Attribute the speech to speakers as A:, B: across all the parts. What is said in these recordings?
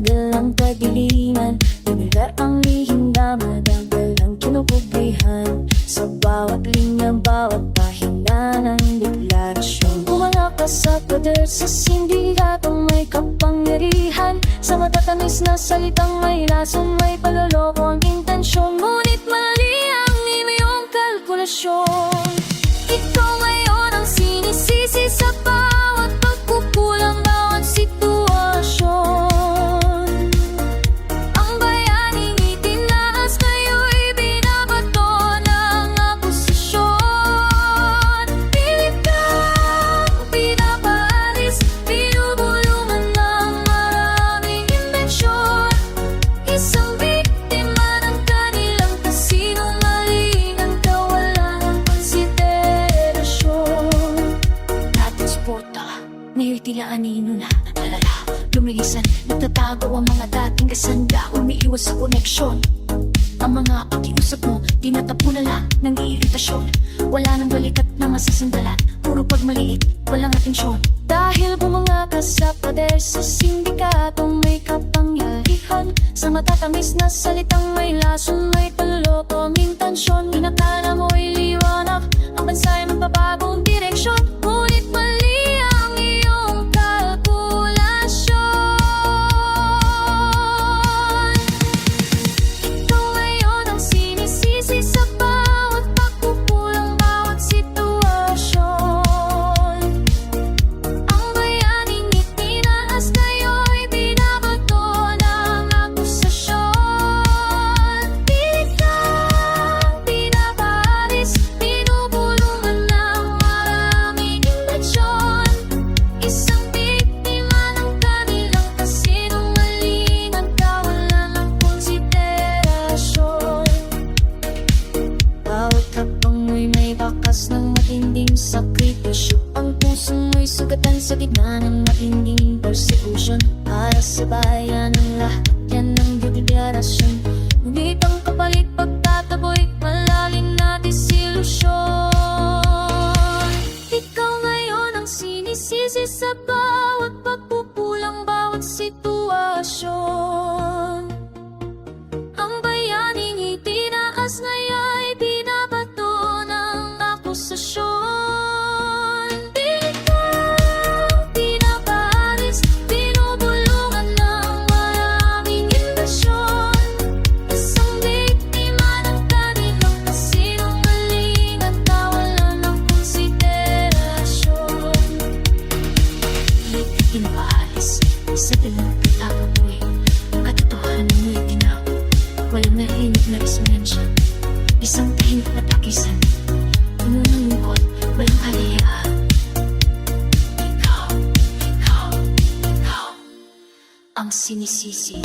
A: matagal kadiliman Lumigar ang lihim na matagal ang kinukublihan. Sa bawat linya, bawat pahina ng deklarasyon. Bumanga ka sa pader sa sindikatong may kapangyarihan. Sa matatamis na salitang may lasang may pagloloko ang intensyon tila anino na Alala, lumilisan, nagtatago ang mga dating kasanda. Umiiwas sa koneksyon. Ang mga pakiusap mo, tinatapo na lang ng iritasyon Wala nang balikat na masasandalan Puro pagmaliit, walang atensyon. Dahil bumanga ka sa pader sa sindikatong may kapangyarihan Sa matatamis na salitang may lason May paluloko ang intensyon. Inakala mo'y liwanag Ang bansa'y magbabagong direksyon persecution Para sa bayan ng lahat. Yan ang deklarasyon Ngunit ang kapalit pagtataboy malalim na desilusyon Pilit pinapaalis, sa dalang pagtataboy Katotohanan mo'y tinaw Walang nahinig na resonensya Isang tahimik na takisan Puno ng lungkot, walang kaliyaan Ikaw, ikaw, ikaw Ang sinisisi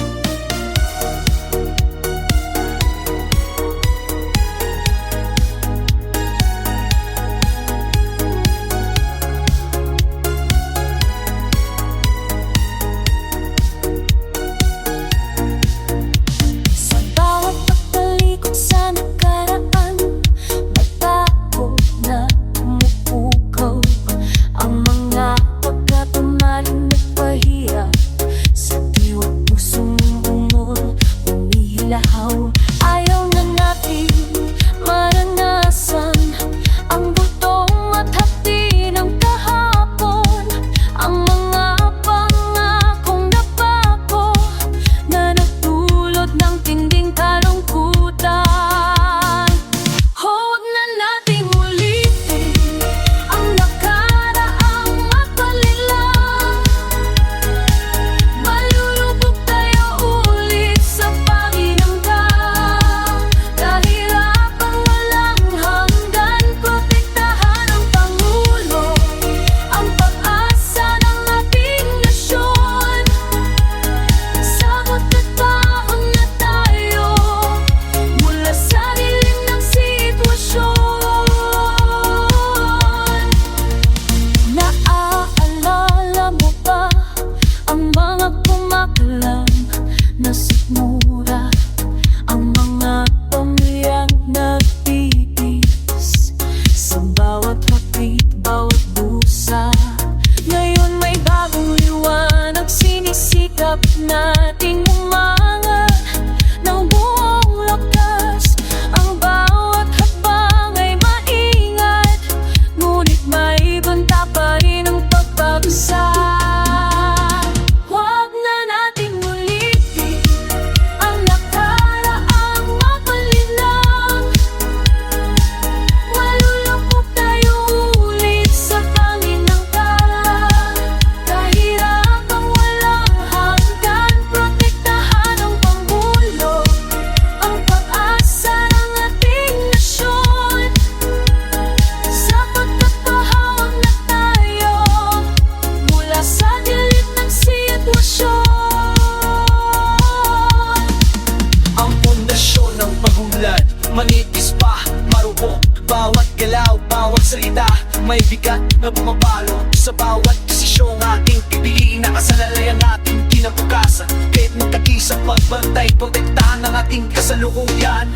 B: galaw, bawat salita. May bigat na bumabalo Sa bawat desisyong ating pipiliin Nakasalalay ang ating kinabukasan. Kahit magkakisang pagbantay Protektahan ang ating kasalukuyan.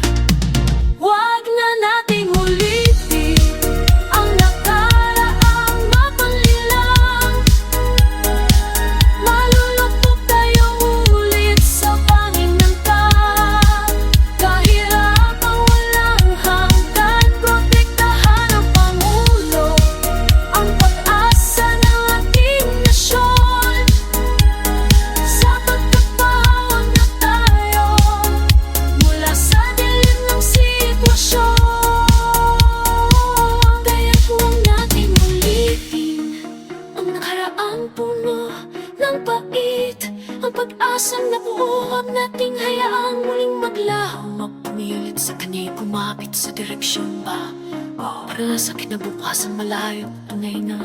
A: Huwag na nating ulitin Ang pag-asang nabuo Huwag nating hayaang muling maglaho? Magpumilit sa kanya'y kumapit sa direksyon ba? Para sa kinabukasan malayo Tunay na